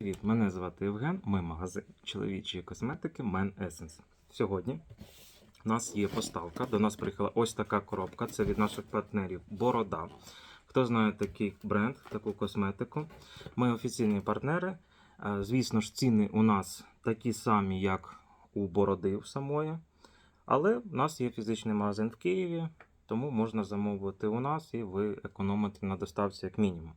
Привіт, мене звати Євген. Ми магазин чоловічої косметики Men Essence. Сьогодні у нас є поставка. До нас приїхала ось така коробка. Це від наших партнерів Борода. Хто знає такий бренд, таку косметику? Ми офіційні партнери. Е, Звісно ж, ціни у нас такі самі, як у Бороди в самої. Але в нас є фізичний магазин в Києві, тому можна замовити у нас і ви економите на доставці як мінімум.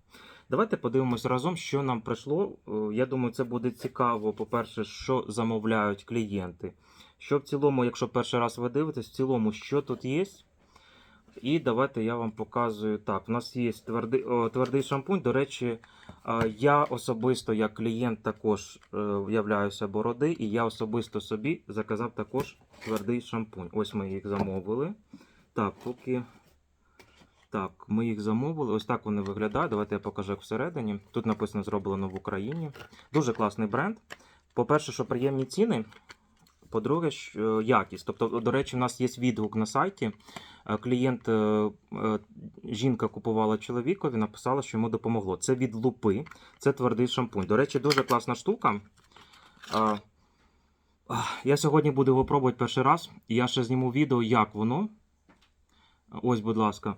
Давайте подивимось разом, що нам прийшло. Е, Я думаю, це буде цікаво. По-перше, що замовляють клієнти. Що в цілому, якщо перший раз ви дивитесь, в цілому, що тут є. І давайте я вам показую. Так, у нас є твердий, твердий шампунь. До речі, е, я особисто, як клієнт, також е, являюся бороди, і я особисто собі заказав також твердий шампунь. Ось ми їх замовили. Так, поки. Так, ми їх замовили. Ось так вони виглядають. Давайте я покажу як всередині. Тут написано зроблено в Україні. Дуже класний бренд. По-перше, що приємні ціни. По-друге, що якість. Тобто, до речі, у нас є відгук на сайті. Е, Клієнт, е, е, жінка купувала чоловікові, написала, що йому допомогло. Це від лупи, це твердий шампунь. До речі, дуже класна штука. Я сьогодні буду його пробувати перший раз. Я ще зніму відео, як воно. Ось, будь ласка.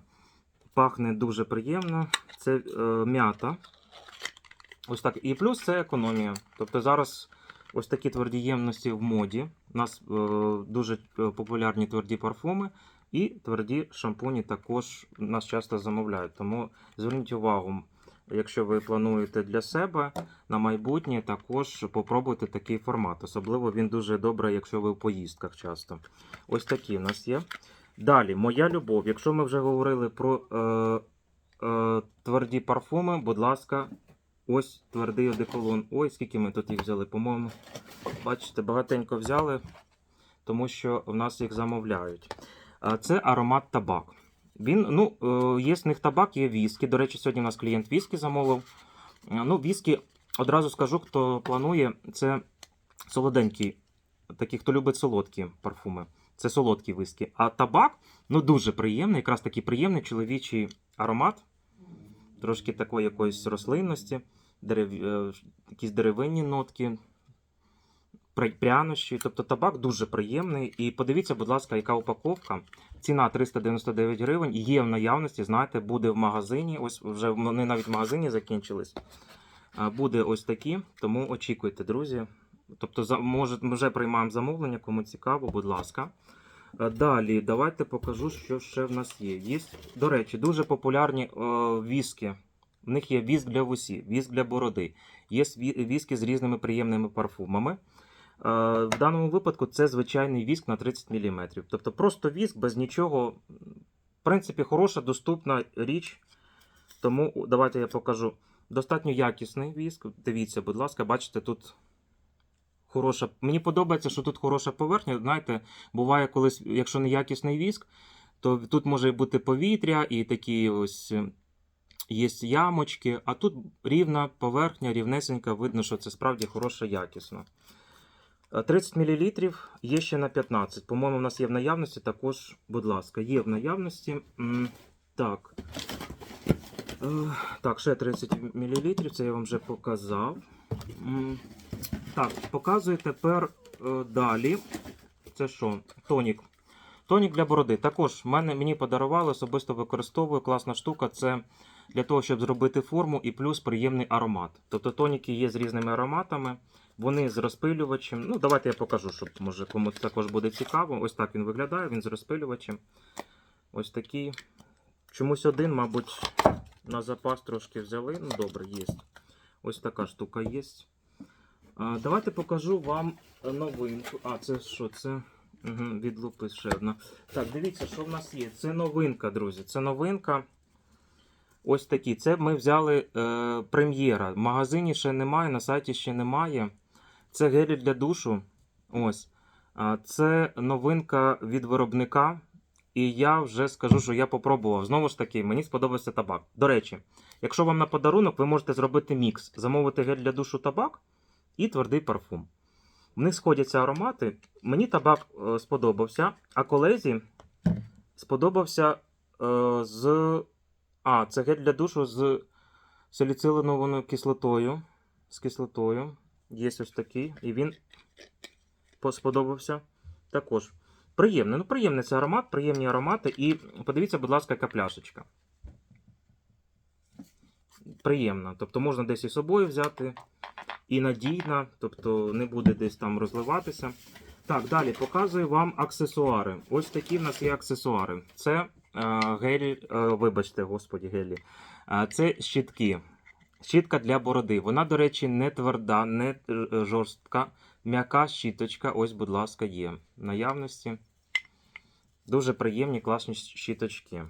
Пахне дуже приємно. Це е, м'ята. Ось так. І плюс це економія. Тобто зараз ось такі тверді ємності в моді. У нас е, дуже е, популярні тверді парфуми. І тверді шампуні також нас часто замовляють. Тому зверніть увагу, якщо ви плануєте для себе на майбутнє, також попробуйте такий формат. Особливо він дуже добре, якщо ви в поїздках часто. Ось такі в нас є. Далі, моя любов. Якщо ми вже говорили про е, е, тверді парфуми, будь ласка, ось твердий одеколон. Ой, скільки ми тут їх взяли, по-моєму. Бачите, багатенько взяли, тому що в нас їх замовляють. Е, Це аромат табак. Він, ну, е, є з них табак, є віскі. До речі, сьогодні у нас клієнт віскі замовив. Е, Ну, віскі, одразу скажу, хто планує, це солоденький, такий, хто любить солодкі парфуми. Це солодкий віскі. А табак, ну, дуже приємний, якраз такий приємний чоловічий аромат. Трошки такої якоїсь рослинності, дерев... е, якісь деревинні нотки, прянощі. Тобто табак дуже приємний. І подивіться, будь ласка, яка упаковка. Ціна 399 гривень. Є в наявності, знаєте, буде в магазині. Ось вже вони навіть в магазині закінчились. Буде ось такі, тому очікуйте, друзі. Тобто, може, ми вже приймаємо замовлення, кому цікаво, будь ласка. Е, Далі, давайте покажу, що ще в нас є. Є, до речі, дуже популярні е, віскі. В них є віск для вусі, віск для бороди, є віскі з різними приємними парфумами. Е, В даному випадку це звичайний віск на 30 мм. Тобто просто віск без нічого. В принципі, хороша, доступна річ. Тому давайте я покажу. Достатньо якісний віск. Дивіться, будь ласка, бачите, тут хороша. Мені подобається, що тут хороша поверхня. Знаєте, буває колись, якщо не якісний віск, то тут може бути повітря і такі ось е, є ямочки, а тут рівна поверхня, рівнесенька, видно, що це справді хороша якісно. Е, 30 мл є ще на 15. По-моєму, у нас є в наявності також, будь ласка, є в наявності. Так. Е, Так, ще 30 мл, це я вам вже показав. Так, показую тепер е, далі. Це що? Тонік. Тонік для бороди. Також мене, мені подарували, особисто використовую. Класна штука. Це для того, щоб зробити форму і плюс приємний аромат. Тобто тоніки є з різними ароматами, вони з розпилювачем. Ну, давайте я покажу, щоб може комусь також буде цікаво. Ось так він виглядає, він з розпилювачем. Ось такий. Чомусь один, мабуть, на запас трошки взяли. Ну, добре, є. Ось така штука є. Давайте покажу вам новинку. А, це що? Це угу, від лупи ще одна. Так, дивіться, що в нас є. Це новинка, друзі. Це новинка. Ось такі. Це ми взяли е, прем'єра. В магазині ще немає, на сайті ще немає. Це гелі для душу. Ось. Це новинка від виробника. І я вже скажу, що я попробував. Знову ж таки, мені сподобався табак. До речі, якщо вам на подарунок, ви можете зробити мікс, замовити гель для душу табак і твердий парфум. В них сходяться аромати. Мені табак е, сподобався, а колезі сподобався е, з. А, це гель для душу з саліцилинованою кислотою. з кислотою. Є ось такий, і він сподобався також. Приємний. Ну, приємний це аромат, приємні аромати. І подивіться, будь ласка, яка пляшечка. Приємна. Тобто можна десь із собою взяти. І надійна, тобто не буде десь там розливатися. Так, далі показую вам аксесуари. Ось такі в нас є аксесуари. Це е, гелі, е, вибачте, господі, гелі. Е, це щітки. Щітка для бороди. Вона, до речі, не тверда, не жорстка. М'яка щіточка, ось, будь ласка, є наявності. Дуже приємні, класні щіточки.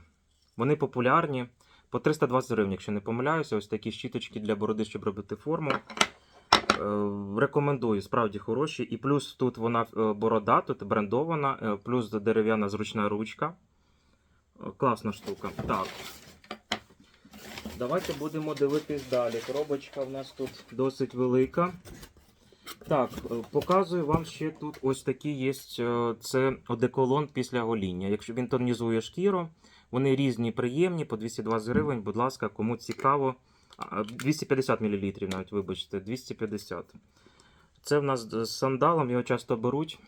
Вони популярні. По 320 гривень, якщо не помиляюся, ось такі щіточки для бороди, щоб робити форму. Е, Рекомендую, справді хороші. І плюс тут вона е, борода, тут брендована, е, плюс дерев'яна зручна ручка. Класна штука. Так. Давайте будемо дивитись далі. Коробочка в нас тут досить велика. Так, показую вам ще тут ось такі є. Це одеколон після гоління. Якщо він тонізує шкіру, вони різні, приємні, по 220 гривень. Будь ласка, кому цікаво. А, 250 мл навіть, вибачте, 250. Це в нас з сандалом, його часто беруть.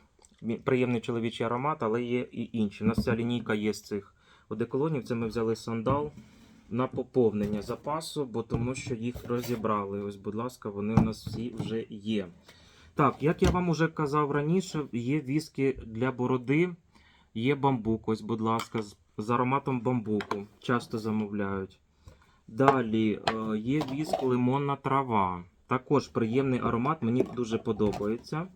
Приємний чоловічий аромат, але є і інші. У нас ця лінійка є з цих одеколонів. Це ми взяли сандал на поповнення запасу, бо тому що їх розібрали. Ось, будь ласка, вони у нас всі вже є. Так, як я вам уже казав раніше, є віскі для бороди, є бамбук. Ось, будь ласка, з ароматом бамбуку. Часто замовляють. Далі е, є віск лимонна трава. Також приємний аромат, мені дуже подобається.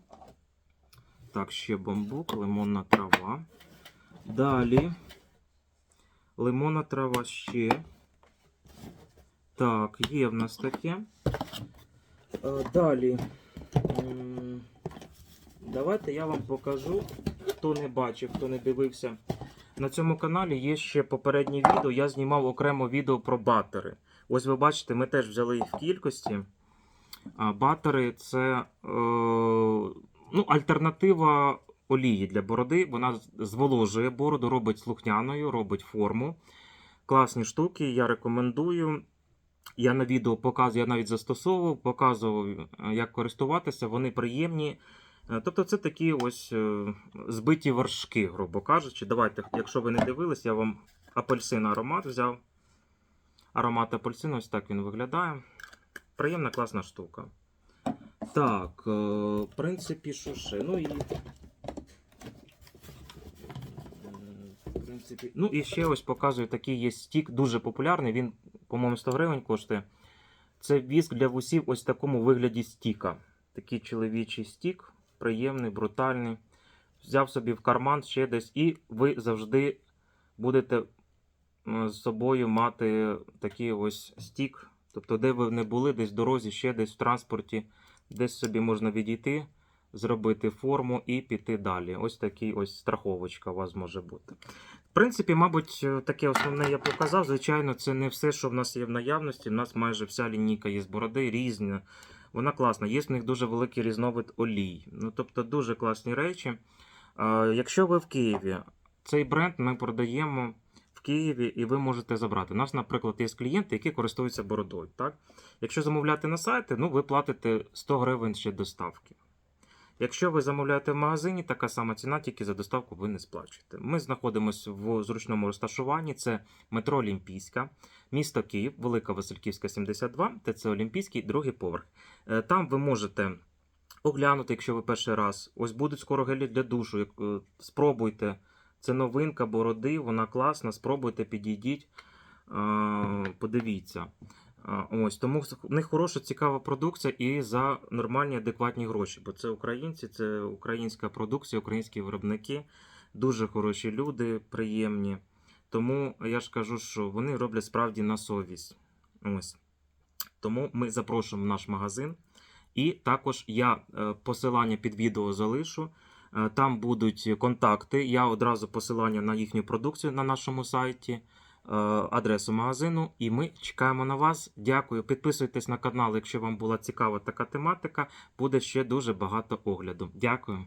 Так, ще бамбук, лимонна трава. Далі. Лимонна трава ще. Так, є в нас таке. Е, Далі. Давайте я вам покажу, хто не бачив, хто не дивився. На цьому каналі є ще попереднє відео. Я знімав окремо відео про батери. Ось ви бачите, ми теж взяли їх в кількості. Батери це е, ну, альтернатива олії для бороди. Вона зволожує бороду, робить слухняною, робить форму. Класні штуки, я рекомендую. Я на відео показую, я навіть застосовував, показував, е, як користуватися. Вони приємні. Е, Тобто це такі ось е, збиті вершки, грубо кажучи. Давайте, якщо ви не дивились, я вам апельсин аромат взяв. Аромат апельсину, ось так він виглядає. Приємна, класна штука. Так, е, в принципі, що ще? Ну і. Ну і ще ось показую такий є стік, дуже популярний. Він, по-моєму, 100 гривень коштує. Це віск для вусів ось в такому вигляді стіка. Такий чоловічий стік, приємний, брутальний. Взяв собі в карман ще десь, і ви завжди будете з собою мати такий ось стік. Тобто, де ви не були, десь в дорозі, ще десь в транспорті, десь собі можна відійти, зробити форму і піти далі. Ось такий ось страховочка у вас може бути. В принципі, мабуть, таке основне я показав. Звичайно, це не все, що в нас є в наявності. У нас майже вся лінійка є з бороди, різна. Вона класна. Є в них дуже великий різновид олій. Ну, тобто, дуже класні речі. Якщо ви в Києві, цей бренд ми продаємо в Києві, і ви можете забрати. У нас, наприклад, є клієнти, які користуються бородою. Так? Якщо замовляти на сайті, ну, ви платите 100 гривень ще доставки. Якщо ви замовляєте в магазині, така сама ціна, тільки за доставку ви не сплачуєте. Ми знаходимося в зручному розташуванні. Це метро Олімпійська, місто Київ, Велика Васильківська, 72, ТЦ Олімпійський, другий поверх. Е, Там ви можете оглянути, якщо ви перший раз. Ось будуть скоро гелі для душу. е, Спробуйте. Це новинка бороди, вона класна. Спробуйте, підійдіть, подивіться. Ось тому в них хороша цікава продукція і за нормальні адекватні гроші. Бо це українці, це українська продукція, українські виробники, дуже хороші люди, приємні. Тому я ж кажу, що вони роблять справді на совість. Ось. Тому ми запрошуємо в наш магазин. І також я е, посилання під відео залишу. Е, Там будуть контакти. Я одразу посилання на їхню продукцію на нашому сайті адресу магазину, і ми чекаємо на вас. Дякую. Підписуйтесь на канал, якщо вам була цікава така тематика. Буде ще дуже багато огляду. Дякую.